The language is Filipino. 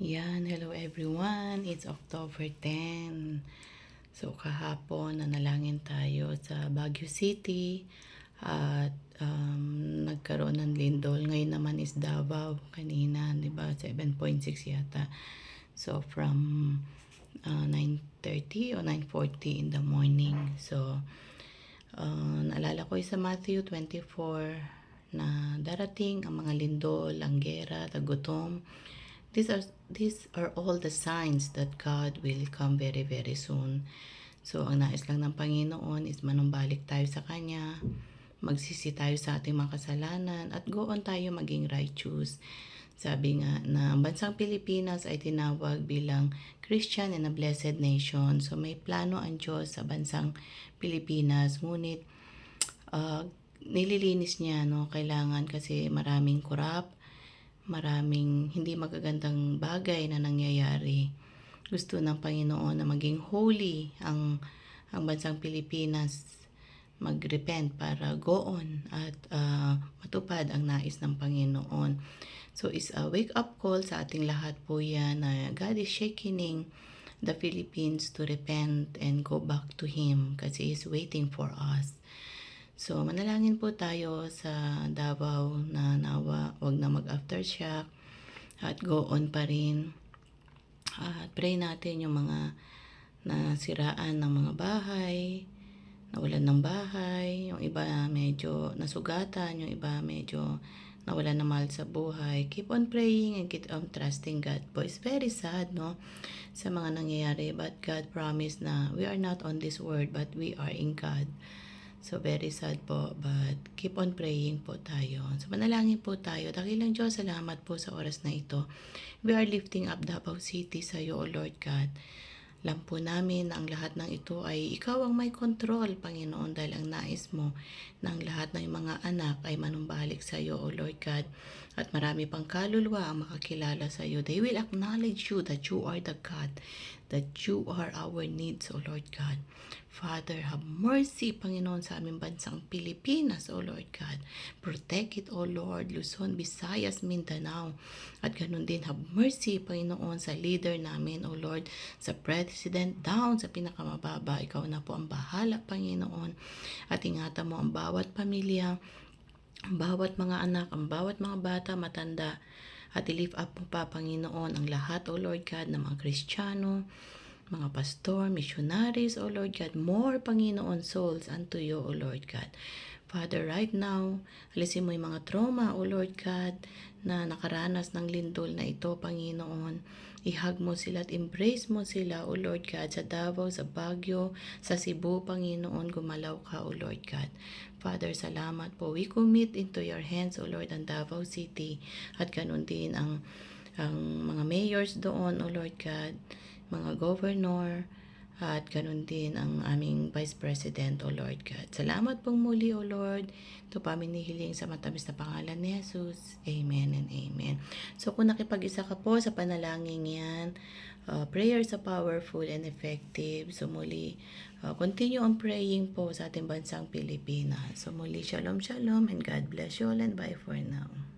Yan, hello everyone. It's October 10. So kahapon nanalangin tayo sa Baguio City at um, nagkaroon ng lindol. Ngayon naman is Davao kanina, 'di ba? 7.6 yata. So from uh, 9:30 o 9:40 in the morning. So uh, naalala ko sa Matthew 24 na darating ang mga lindol, langgera, tagutom. These are these are all the signs that God will come very very soon. So ang nais lang ng Panginoon is manumbalik tayo sa Kanya, magsisi tayo sa ating mga kasalanan at go tayo maging righteous. Sabi nga na ang bansang Pilipinas ay tinawag bilang Christian and a blessed nation. So may plano ang Diyos sa bansang Pilipinas. Ngunit uh, nililinis niya, no? Kailangan kasi maraming corrupt, maraming hindi magagandang bagay na nangyayari. Gusto ng Panginoon na maging holy ang ang bansang Pilipinas magrepent para go on at uh, matupad ang nais ng Panginoon. So is a wake up call sa ating lahat po yan na God is shaking the Philippines to repent and go back to Him kasi He's waiting for us. So, manalangin po tayo sa Davao na nawa, wag na mag-aftershock at go on pa rin. At pray natin yung mga nasiraan ng mga bahay, nawalan ng bahay, yung iba medyo nasugatan, yung iba medyo nawalan ng mahal sa buhay. Keep on praying and keep on trusting God po. It's very sad, no? Sa mga nangyayari. But God promised na we are not on this world, but we are in God. So, very sad po. But, keep on praying po tayo. So, manalangin po tayo. Dakilang Diyos, salamat po sa oras na ito. We are lifting up Davao City sa iyo, O Lord God. Alam po namin na ang lahat ng ito ay ikaw ang may control, Panginoon, dahil ang nais mo na ang lahat ng mga anak ay manumbalik sa iyo, O Lord God. At marami pang kaluluwa ang makakilala sa iyo. They will acknowledge you that you are the God, that you are our needs, O Lord God. Father, have mercy, Panginoon, sa aming bansang Pilipinas, O Lord God. Protect it, O Lord, Luzon, Visayas, Mindanao. At ganun din, have mercy, Panginoon, sa leader namin, O Lord, sa president down sa pinakamababa. Ikaw na po ang bahala, Panginoon. At ingatan mo ang bawat pamilya, ang bawat mga anak, ang bawat mga bata, matanda. At i-lift up mo pa, Panginoon, ang lahat, O Lord God, ng mga Kristiyano, mga pastor, missionaries, O Lord God, more, Panginoon, souls unto you, O Lord God. Father, right now, alisin mo yung mga trauma, O Lord God, na nakaranas ng lindol na ito, Panginoon. Ihag mo sila at embrace mo sila, O Lord God, sa Davao, sa Baguio, sa Cebu, Panginoon, gumalaw ka, O Lord God. Father, salamat po. We commit into your hands, O Lord, ang Davao City, at ganun din ang, ang mga mayors doon, O Lord God, mga governor, at ganun din ang aming Vice President, O Lord God. Salamat pong muli, O Lord. Ito pa hiling sa matamis na pangalan ni Jesus. Amen and Amen. So kung nakipag-isa ka po sa panalangin yan, uh, prayers are powerful and effective. So muli, uh, continue on praying po sa ating bansang Pilipinas. So muli, shalom, shalom, and God bless you all and bye for now.